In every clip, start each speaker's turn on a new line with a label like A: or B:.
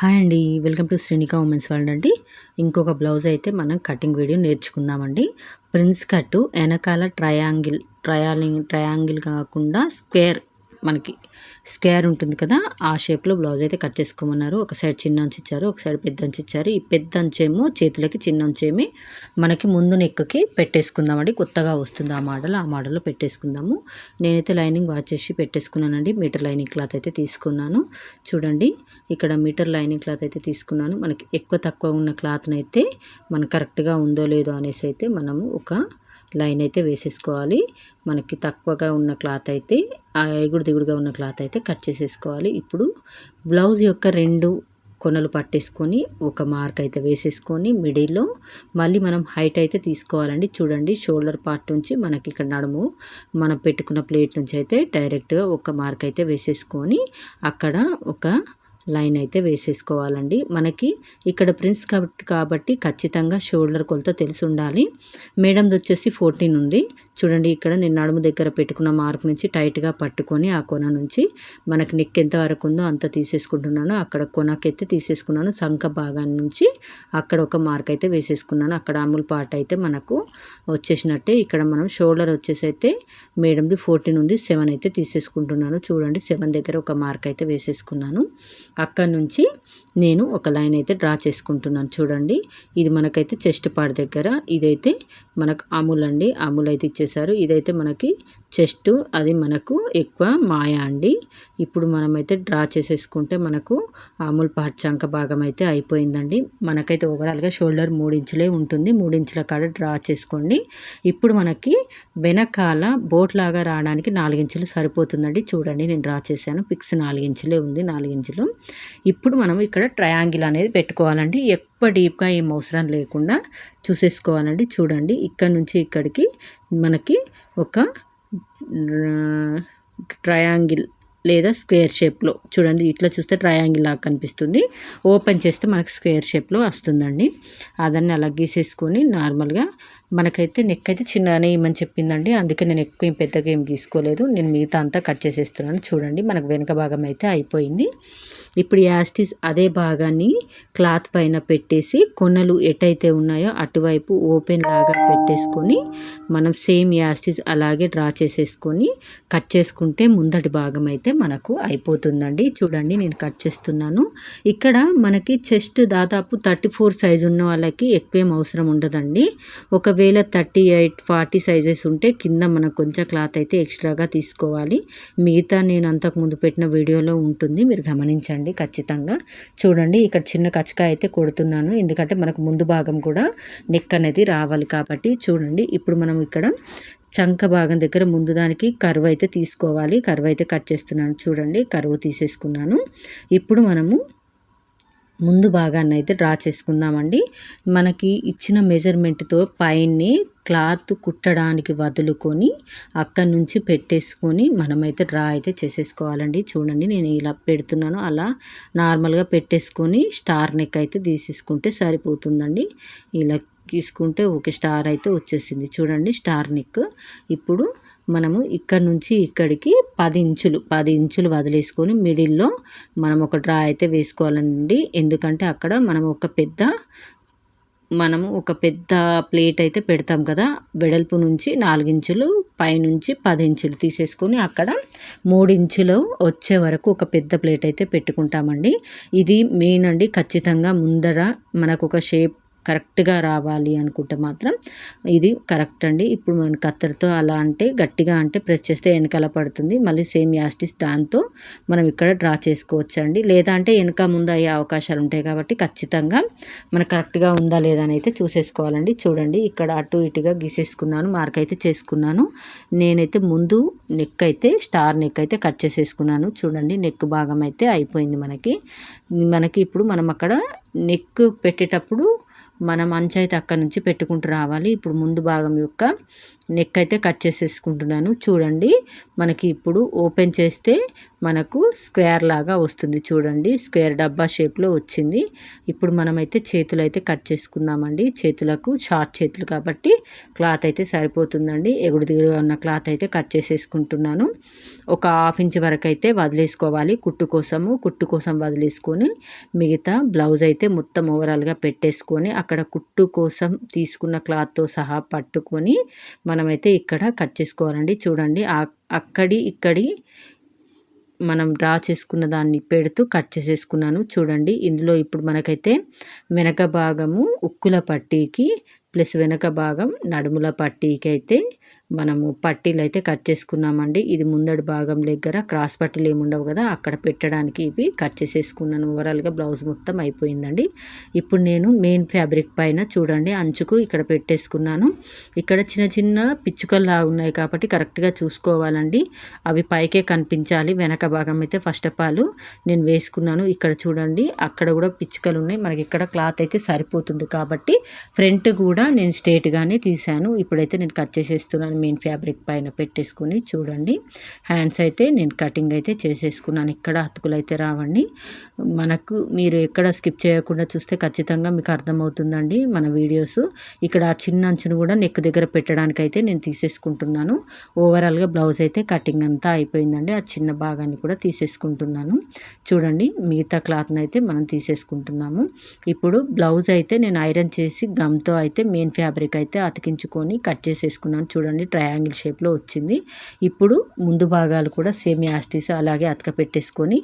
A: Hi అండి. Welcome to Srinika women's world అండి. ఇంకొక బ్లౌజ్ అయితే మనం కటింగ్ వీడియో నేర్చుకుందామండి. ప్రిన్స్ కట్టు వెనకాల ట్రయాంగిల్ ట్రయాలింగ్ ట్రయాంగిల్ కాకుండా స్క్వేర్ మనకి స్క్వేర్ ఉంటుంది కదా ఆ షేప్లో బ్లౌజ్ అయితే కట్ చేసుకోమన్నారు. ఒక సైడ్ చిన్న అంచు ఇచ్చారు ఒక సైడ్ పెద్ద అంచు ఇచ్చారు. ఈ పెద్ద అంచేమో చేతులకి చిన్న అంచేమి మనకి ముందు నెక్కి పెట్టేసుకుందామండి. కొత్తగా వస్తుంది ఆ మోడల్ ఆ మోడల్లో పెట్టేసుకుందాము. నేనైతే లైనింగ్ వాచ్ చేసి పెట్టేసుకున్నానండి. మీటర్ లైనింగ్ క్లాత్ అయితే తీసుకున్నాను. చూడండి ఇక్కడ మీటర్ లైనింగ్ క్లాత్ అయితే తీసుకున్నాను. మనకి ఎక్కువ తక్కువ ఉన్న క్లాత్ని అయితే మనకు కరెక్ట్గా ఉందో లేదో అనేసి అయితే మనము ఒక లైన్ అయితే వేసేసుకోవాలి. మనకి తక్కువగా ఉన్న క్లాత్ అయితే ఎగుడు దిగుడుగా ఉన్న క్లాత్ అయితే కట్ చేసేసుకోవాలి. ఇప్పుడు బ్లౌజ్ యొక్క రెండు కొనలు పట్టేసుకొని ఒక మార్క్ అయితే వేసేసుకొని మిడిల్లో మళ్ళీ మనం హైట్ అయితే తీసుకోవాలండి. చూడండి షోల్డర్ పార్ట్ నుంచి మనకి ఇక్కడ నడుము మనం పెట్టుకున్న ప్లేట్ నుంచి అయితే డైరెక్ట్గా ఒక మార్క్ అయితే వేసేసుకొని అక్కడ ఒక లైన్ అయితే వేసేసుకోవాలండి. మనకి ఇక్కడ ప్రిన్స్ కాబట్టి కాబట్టి ఖచ్చితంగా షోల్డర్ కొలత తెలిసి ఉండాలి. మేడంది వచ్చేసి ఫోర్టీన్ ఉంది. చూడండి ఇక్కడ నేను నడుము దగ్గర పెట్టుకున్న మార్క్ నుంచి టైట్గా పట్టుకొని ఆ కొన నుంచి మనకి నెక్ ఎంత వరకు ఉందో అంత తీసేసుకుంటున్నాను. అక్కడ కొనకెత్తి తీసేసుకున్నాను. సంఖ భాగాన్ని నుంచి అక్కడ ఒక మార్క్ అయితే వేసేసుకున్నాను. అక్కడ అమూల్ పార్ట్ అయితే మనకు వచ్చేసినట్టే. ఇక్కడ మనం షోల్డర్ వచ్చేసి అయితే మేడంది ఫోర్టీన్ ఉంది. సెవెన్ అయితే తీసేసుకుంటున్నాను. చూడండి సెవెన్ దగ్గర ఒక మార్క్ అయితే వేసేసుకున్నాను. అక్కడ నుంచి నేను ఒక లైన్ అయితే డ్రా చేసుకుంటున్నాను. చూడండి ఇది మనకైతే చెస్ట్ పార్ట్ దగ్గర. ఇదైతే మనకు అమూల్ అండి. అమూల్ అయితే ఇచ్చేసారు ఇదైతే మనకి చెస్ట్ అది మనకు ఎక్కువ మాయ అండి. ఇప్పుడు మనమైతే డ్రా చేసేసుకుంటే మనకు ఆముల్ పార్ట్ చంక భాగం అయితే అయిపోయిందండి. మనకైతే ఓవరాల్గా షోల్డర్ మూడించులే ఉంటుంది. మూడించుల కాడ డ్రా చేసుకోండి. ఇప్పుడు మనకి వెనకాల బోట్ లాగా రావడానికి నాలుగించులు సరిపోతుందండి. చూడండి నేను డ్రా చేశాను. పిక్స్ నాలుగించులే ఉంది నాలుగించులు ఇప్పుడు మనం ఇక్కడ ట్రయాంగిల్ అనేది పెట్టుకోవాలండి. ఎక్కువ డీప్గా ఏం అవసరం లేకుండా చూసేసుకోవాలండి. చూడండి ఇక్కడ నుంచి ఇక్కడికి మనకి ఒక ట్రయాంగిల్ లేదా స్క్వేర్ షేప్లో. చూడండి ఇట్లా చూస్తే ట్రయాంగిల్ లాగా కనిపిస్తుంది. ఓపెన్ చేస్తే మనకు స్క్వేర్ షేప్లో వస్తుందండి. అదన్నీ అలా గీసేసుకొని నార్మల్గా మనకైతే నెక్ అయితే చిన్నగానే ఇమ్మని చెప్పిందండి. అందుకే నేను ఎక్కువ ఏం పెద్దగా ఏం గీసుకోలేదు. నేను మిగతా అంతా కట్ చేసేస్తున్నాను. చూడండి మనకు వెనక భాగం అయితే అయిపోయింది. ఇప్పుడు యాస్టిస్ అదే భాగాన్ని క్లాత్ పైన పెట్టేసి కొనలు ఎటైతే ఉన్నాయో అటువైపు ఓపెన్ లాగా పెట్టేసుకొని మనం సేమ్ యాస్టిస్ అలాగే డ్రా చేసేసుకొని కట్ చేసుకుంటే ముందటి భాగం అయితే మనకు అయిపోతుందండి. చూడండి నేను కట్ చేస్తున్నాను. ఇక్కడ మనకి చెస్ట్ దాదాపు థర్టీ ఫోర్ సైజు ఉన్న వాళ్ళకి ఎక్కువేం అవసరం ఉండదండి. ఒకవేళ థర్టీ ఎయిట్ ఫార్టీ సైజెస్ ఉంటే కింద మనకు కొంచెం క్లాత్ అయితే ఎక్స్ట్రాగా తీసుకోవాలి. మిగతా నేను అంతకుముందు పెట్టిన వీడియోలో ఉంటుంది. మీరు గమనించండి ఖచ్చితంగా. చూడండి ఇక్కడ చిన్న కచ్చకాయ అయితే కొడుతున్నాను. ఎందుకంటే మనకు ముందు భాగం కూడా నెక్ అనేది రావాలి కాబట్టి చూడండి. ఇప్పుడు మనం ఇక్కడ చంక భాగం దగ్గర ముందు దానికి కరువు అయితే తీసుకోవాలి. కరువు అయితే కట్ చేస్తున్నాను. చూడండి కరువు తీసేసుకున్నాను. ఇప్పుడు మనము ముందు భాగాన్ని అయితే డ్రా చేసుకుందామండి. మనకి ఇచ్చిన మెజర్మెంట్తో పైన్ని క్లాత్ కుట్టడానికి వదులుకొని అక్కడి నుంచి పెట్టేసుకొని మనమైతే డ్రా అయితే చేసేసుకోవాలండి. చూడండి నేను ఇలా పెడుతున్నాను. అలా నార్మల్గా పెట్టేసుకొని స్టార్ నెక్ అయితే తీసేసుకుంటే సరిపోతుందండి. ఇలా తీసుకుంటే ఒక స్టార్ అయితే వచ్చేసింది. చూడండి స్టార్ నిక్. ఇప్పుడు మనము ఇక్కడ నుంచి ఇక్కడికి పది ఇంచులు పది ఇంచులు వదిలేసుకొని మిడిల్లో మనం ఒక డ్రా అయితే వేసుకోవాలండి. ఎందుకంటే అక్కడ మనం ఒక పెద్ద మనము ఒక పెద్ద ప్లేట్ అయితే పెడతాం కదా. వెడల్పు నుంచి నాలుగించులు పైనుంచి పది ఇంచులు తీసేసుకొని అక్కడ మూడించులు వచ్చే వరకు ఒక పెద్ద ప్లేట్ అయితే పెట్టుకుంటామండి. ఇది మెయిన్ అండి. ఖచ్చితంగా ముందర మనకు ఒక షేప్ కరెక్ట్గా రావాలి అనుకుంటే మాత్రం ఇది కరెక్ట్ అండి. ఇప్పుడు మనం కత్తెరతో అలా అంటే గట్టిగా అంటే ప్రెస్ చేస్తే వెనకాల పడుతుంది. మళ్ళీ సేమ్ యాస్టిస్ దాంతో మనం ఇక్కడ డ్రా చేసుకోవచ్చు అండి లేదా అంటే వెనక ముందు అయ్యే అవకాశాలు ఉంటాయి కాబట్టి ఖచ్చితంగా మనకు కరెక్ట్గా ఉందా లేదా అని అయితే చూసేసుకోవాలండి. చూడండి ఇక్కడ అటు ఇటుగా గీసేసుకున్నాను మార్క్ అయితే చేసుకున్నాను. నేనైతే ముందు నెక్ అయితే స్టార్ నెక్ అయితే కట్ చేసేసుకున్నాను. చూడండి నెక్ భాగం అయితే అయిపోయింది మనకి. మనకి ఇప్పుడు మనం అక్కడ నెక్ పెట్టేటప్పుడు మనం అంచైతే అయితే అక్కడి నుంచి పెట్టుకుంటూ రావాలి. ఇప్పుడు ముందు భాగం యొక్క నెక్ అయితే కట్ చేసేసుకుంటున్నాను. చూడండి మనకి ఇప్పుడు ఓపెన్ చేస్తే మనకు స్క్వేర్ లాగా వస్తుంది. చూడండి స్క్వేర్ డబ్బా షేప్లో వచ్చింది. ఇప్పుడు మనమైతే చేతులు అయితే కట్ చేసుకుందామండి. చేతులకు షార్ట్ చేతులు కాబట్టి క్లాత్ అయితే సరిపోతుందండి. ఎగుడు దిగుడు ఉన్న క్లాత్ అయితే కట్ చేసేసుకుంటున్నాను. ఒక హాఫ్ ఇంచ్ వరకు అయితే వదిలేసుకోవాలి కుట్టు కోసము. కుట్టు కోసం వదిలేసుకొని మిగతా బ్లౌజ్ అయితే మొత్తం ఓవరాల్గా పెట్టేసుకొని అక్కడ కుట్టు కోసం తీసుకున్న క్లాత్తో సహా పట్టుకొని మనమైతే ఇక్కడ కట్ చేసుకోవాలండి. చూడండి అక్కడి ఇక్కడి మనం డ్రా చేసుకున్న దాన్ని పెడుతూ కట్ చేసేసుకున్నాను. చూడండి ఇందులో ఇప్పుడు మనకైతే వెనక భాగము ఉక్కుల పట్టీకి ప్లస్ వెనక భాగం నడుముల పట్టీకి అయితే మనము పట్టీలు అయితే కట్ చేసుకున్నామండి. ఇది ముందడి భాగం దగ్గర క్రాస్ పట్టీలు ఏమి ఉండవు కదా అక్కడ పెట్టడానికి ఇవి కట్ చేసేసుకున్నాను. ఓవరాల్గా బ్లౌజ్ మొత్తం అయిపోయిందండి. ఇప్పుడు నేను మెయిన్ ఫ్యాబ్రిక్ పైన చూడండి అంచుకు ఇక్కడ పెట్టేసుకున్నాను. ఇక్కడ చిన్న చిన్న పిచ్చుకల్లా ఉన్నాయి కాబట్టి కరెక్ట్గా చూసుకోవాలండి. అవి పైకే కనిపించాలి వెనక భాగం అయితే ఫస్ట్ ఆఫ్ ఆల్ నేను వేసుకున్నాను. ఇక్కడ చూడండి అక్కడ కూడా పిచ్చుకలు ఉన్నాయి. మనకి ఇక్కడ క్లాత్ అయితే సరిపోతుంది కాబట్టి ఫ్రంట్ కూడా నేను స్ట్రేట్గానే తీసాను ఇప్పుడైతే నేను కట్ చేసేస్తున్నాను. మెయిన్ ఫ్యాబ్రిక్ పైన పెట్టేసుకుని చూడండి. హ్యాండ్స్ అయితే నేను కటింగ్ అయితే చేసేసుకున్నాను. ఇక్కడ అతుకులు అయితే రావండి. మనకు మీరు ఎక్కడ స్కిప్ చేయకుండా చూస్తే ఖచ్చితంగా మీకు అర్థమవుతుందండి మన వీడియోస్ ఇక్కడ ఆ చిన్న అంచును కూడా నెక్ దగ్గర పెట్టడానికి అయితే నేను తీసేసుకుంటున్నాను. ఓవరాల్గా బ్లౌజ్ అయితే కటింగ్ అంతా అయిపోయిందండి. ఆ చిన్న భాగాన్ని కూడా తీసేసుకుంటున్నాను. చూడండి మిగతా క్లాత్ని అయితే మనం తీసేసుకుంటున్నాము. ఇప్పుడు బ్లౌజ్ అయితే నేను ఐరన్ చేసి గమ్తో అయితే మెయిన్ ఫ్యాబ్రిక్ అయితే అతికించుకొని కట్ చేసేసుకున్నాను. చూడండి ట్రయాంగిల్ షేప్లో వచ్చింది. ఇప్పుడు ముందు భాగాలు కూడా సేమ్ యాస్టీస్ అలాగే అతక పెట్టేసుకొని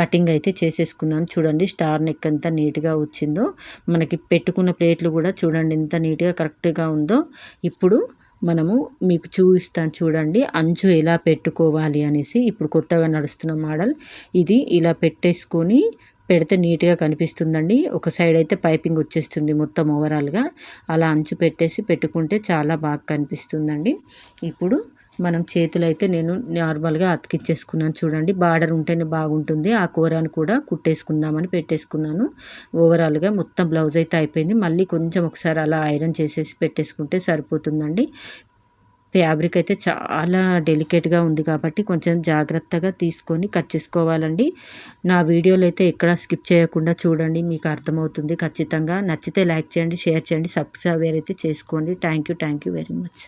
A: కటింగ్ అయితే చేసేసుకున్నాను. చూడండి స్టార్ నెక్ ఎంత నీట్గా వచ్చిందో. మనకి పెట్టుకున్న ప్లేట్లు కూడా చూడండి ఎంత నీట్గా కరెక్ట్గా ఉందో. ఇప్పుడు మనము మీకు చూపిస్తాను చూడండి అంచు ఎలా పెట్టుకోవాలి అనేసి. ఇప్పుడు కొత్తగా నడుస్తున్న మోడల్. ఇది ఇలా పెట్టేసుకొని పెడితే నీట్గా కనిపిస్తుందండి. ఒక సైడ్ అయితే పైపింగ్ వచ్చేస్తుంది మొత్తం ఓవరాల్గా. అలా అంచు పెట్టేసి పెట్టుకుంటే చాలా బాగా కనిపిస్తుందండి. ఇప్పుడు మనం చేతులు అయితే నేను నార్మల్గా అతికిచ్చేసుకున్నాను చూడండి. బార్డర్ ఉంటేనే బాగుంటుంది. ఆ కూరను కూడా కుట్టేసుకుందామని పెట్టేసుకున్నాను. ఓవరాల్గా మొత్తం బ్లౌజ్ అయితే అయిపోయింది. మళ్ళీ కొంచెం ఒకసారి అలా ఐరన్ చేసేసి పెట్టేసుకుంటే సరిపోతుందండి. ఫ్యాబ్రిక్ అయితే చాలా డెలికేట్గా ఉంది కాబట్టి కొంచెం జాగ్రత్తగా తీసుకొని కట్ చేసుకోవాలండి. నా వీడియోలు అయితే ఎక్కడ స్కిప్ చేయకుండా చూడండి మీకు అర్థమవుతుంది ఖచ్చితంగా. నచ్చితే లైక్ చేయండి షేర్ చేయండి సబ్స్క్రైబ్ అయితే చేసుకోండి. Thank you thank you very much.